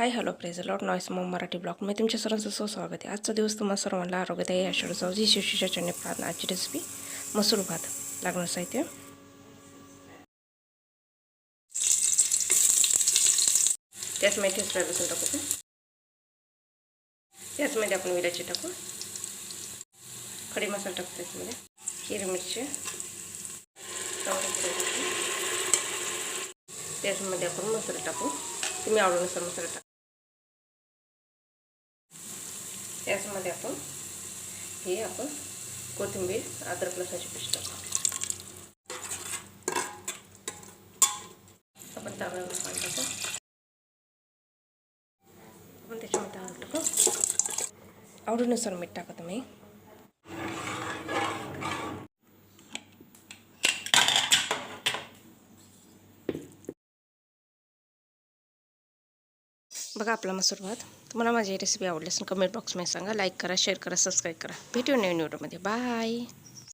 हाय hello प्रेझ लॉट नॉईस मग मराठी ब्लॉग मी तुमच्या सर्वांचं सो स्वागत आहे. आजचा दिवस तुम्हाला सर्वांना आरोग्यदायी आषाढ जी शिवशीच्या चने प्रार्थना आजची रेसिपी मसूर भात लागणार साहित्य. त्याचमध्ये फ्राय लसूण टाकू त्याचमध्ये आपण विलाची टाकू. खडी मसाला टाकू त्याचमध्ये. हिरवी मिरची. त्याचमध्ये आपण मसाला टाकू. तुम्ही आवडीनुसार मसाला टाका. त्याच्यामध्ये आपण हे आपण कोथिंबीर अद्रक लसणाची पेस्ट टाकू आपण तांदळावर पाणी टाकू. आपण त्याच्यामध्ये तांदूळ टाकू. आवडीनुसार मीठ टाका तुम्ही. बघा आपला मसूर भात तुम्हाला माझी रेसिपी आवडली असेल कमेंट बॉक्समध्ये सांगा लाईक करा शेअर करा सबस्क्राईब करा. भेटू नवीन व्हिडिओमध्ये बाय